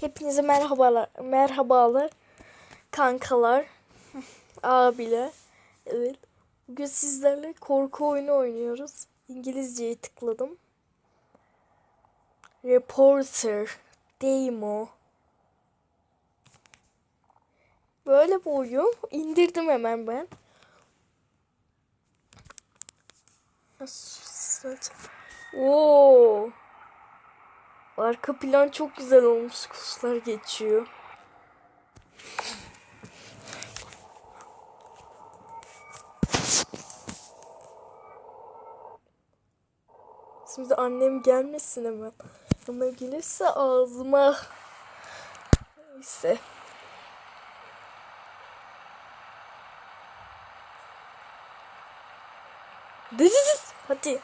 Hepinize merhabalar, merhabalar, kankalar, abiler. Evet, bugün sizlerle korku oyunu oynuyoruz. İngilizceyi tıkladım. Reporter, Demo. Böyle bir oyun. indirdim hemen ben. Nasıl? Oo. Arka plan çok güzel olmuş. Kuşlar geçiyor. Şimdi annem gelmesin hemen. Ama gelirse ağzıma. Neyse. Hadi.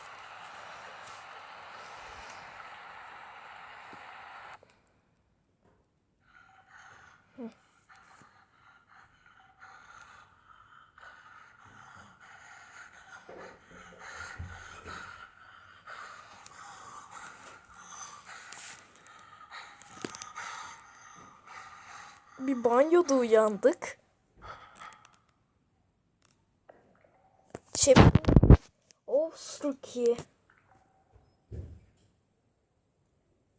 Bir banyoda uyandık. Şey... Of Suki.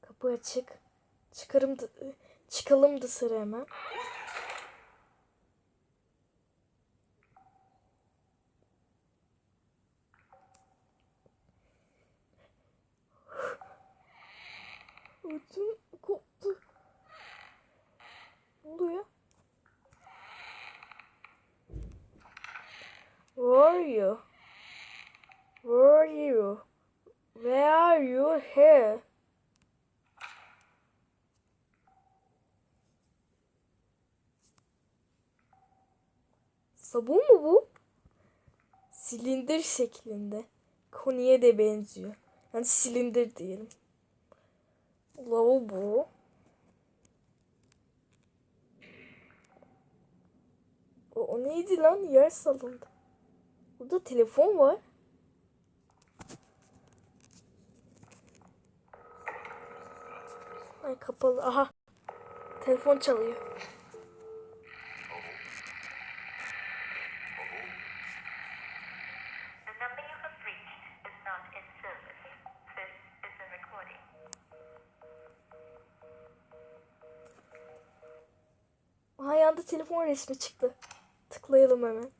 Kapı açık. Çıkarım da, çıkalım dışarı hemen. Ödüm koptu. Ne oluyor? Where are you? Where are you? Where are you here? Sabun mu bu? Silindir şeklinde. Koniye de benziyor. Yani silindir diyelim. Lavabo. O, o neydi lan? Yer salındı. Burada telefon var. Ay kapalı. Aha. Telefon çalıyor. Aha yanda telefon resmi çıktı. Tıklayalım hemen.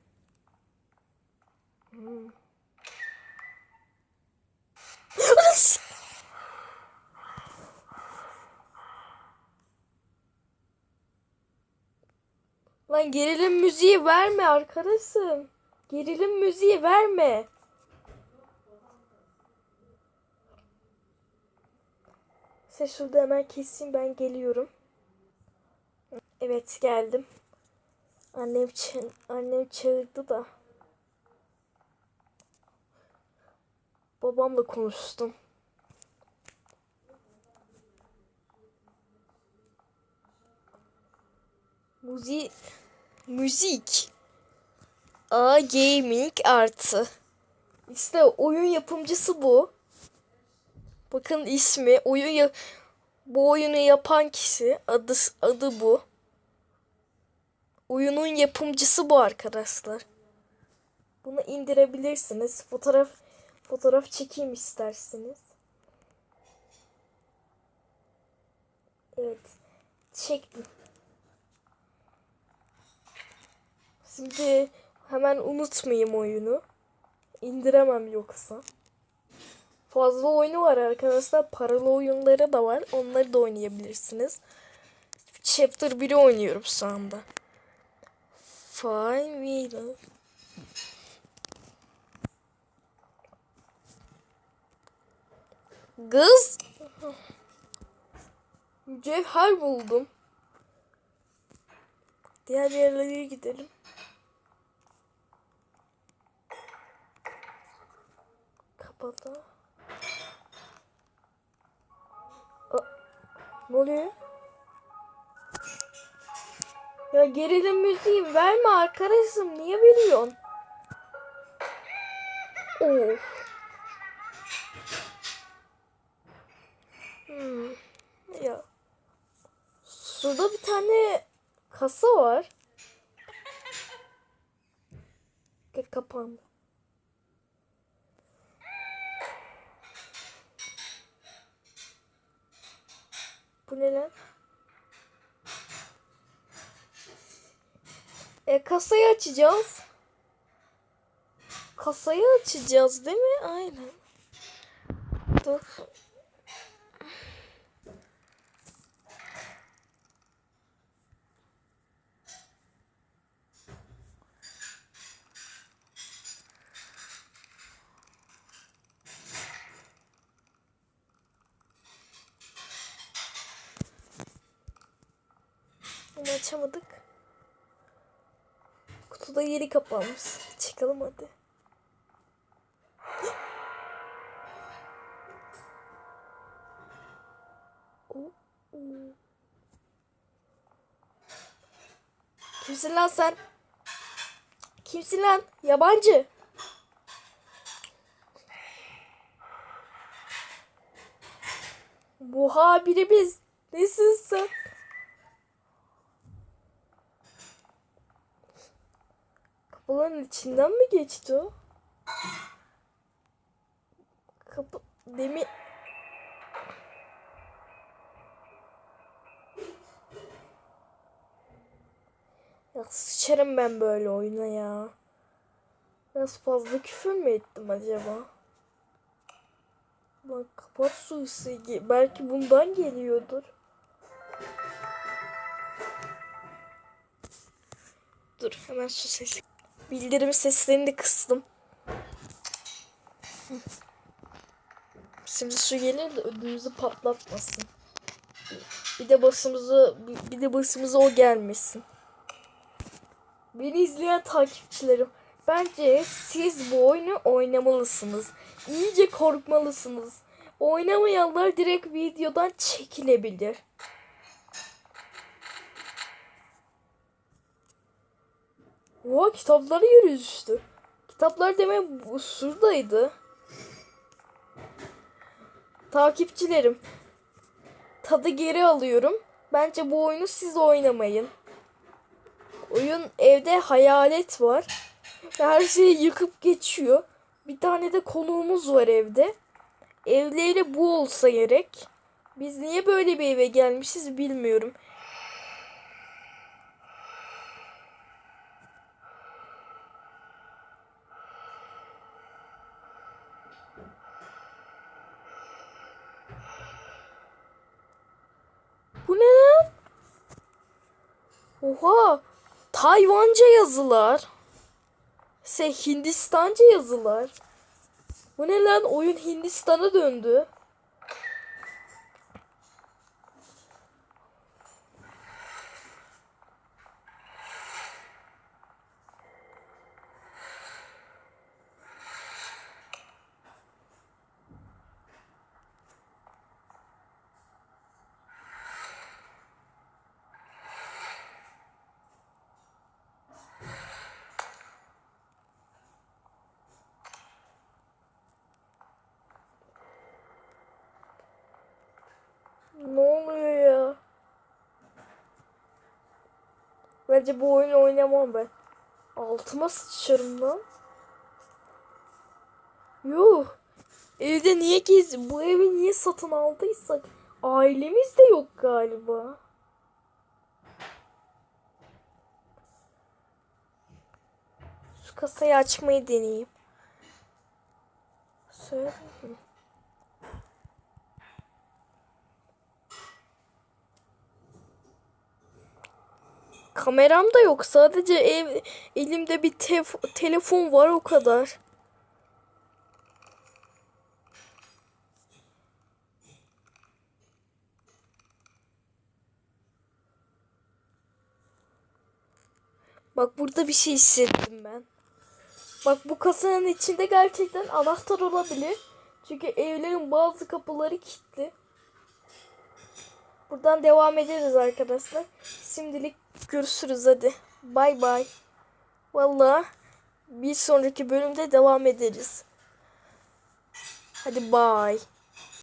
Lan gerilim müziği verme arkadaşım. Gerilim müziği verme. Size şurada hemen keseyim ben geliyorum. Evet geldim. Annem ça- annem çağırdı da. Babamla konuştum. Müzik müzik A Gaming artı. İşte oyun yapımcısı bu. Bakın ismi oyun ya bu oyunu yapan kişi adı adı bu. Oyunun yapımcısı bu arkadaşlar. Bunu indirebilirsiniz. Fotoğraf fotoğraf çekeyim isterseniz. Evet. Çektim. Şimdi hemen unutmayayım oyunu. İndiremem yoksa. Fazla oyunu var arkadaşlar. Paralı oyunları da var. Onları da oynayabilirsiniz. Chapter 1'i oynuyorum şu anda. Fine Wheel. Kız. Mücevher buldum. Diğer yerlere gidelim. Kapalı. Ne oluyor? Ya gerilim müziği verme arkadaşım. Niye veriyorsun? Of. Şurada bir tane kasa var. Kapandı. Bu ne lan? E kasayı açacağız. Kasayı açacağız değil mi? Aynen. Dur. Bunu açamadık. Kutuda yeri kapanmış. Çıkalım hadi. Kimsin lan sen? Kimsin lan? Yabancı. Biz. Nesin sen? Kapıların içinden mi geçti o? Kapı demi Ya sıçarım ben böyle oyuna ya. Biraz fazla küfür mü ettim acaba? Bak kapat su ısıyı. Belki bundan geliyordur. Dur hemen su sesi. Bildirim seslerini de kıstım. Şimdi su gelir de ödümüzü patlatmasın. Bir de başımıza bir de başımıza o gelmesin. Beni izleyen takipçilerim, bence siz bu oyunu oynamalısınız. İyice korkmalısınız. Oynamayanlar direkt videodan çekilebilir. Oha kitapları yere düştü. Kitaplar bu şuradaydı. Takipçilerim. Tadı geri alıyorum. Bence bu oyunu siz oynamayın. Oyun evde hayalet var. Her şeyi yıkıp geçiyor. Bir tane de konuğumuz var evde. Evleri bu olsa gerek. Biz niye böyle bir eve gelmişiz bilmiyorum. Oha! Tayvanca yazılar. Şey Hindistanca yazılar. Bu ne lan? Oyun Hindistan'a döndü. Ne oluyor ya? Bence bu oyunu oynamam ben. Altıma sıçarım lan. Yuh. Evde niye gez bu evi niye satın aldıysak ailemiz de yok galiba. Şu kasayı açmayı deneyeyim. Söyle. Kameram da yok. Sadece ev, elimde bir tef- telefon var o kadar. Bak burada bir şey hissettim ben. Bak bu kasanın içinde gerçekten anahtar olabilir. Çünkü evlerin bazı kapıları kilitli. Buradan devam ederiz arkadaşlar. Şimdilik görüşürüz hadi. Bay bay. Valla bir sonraki bölümde devam ederiz. Hadi bay.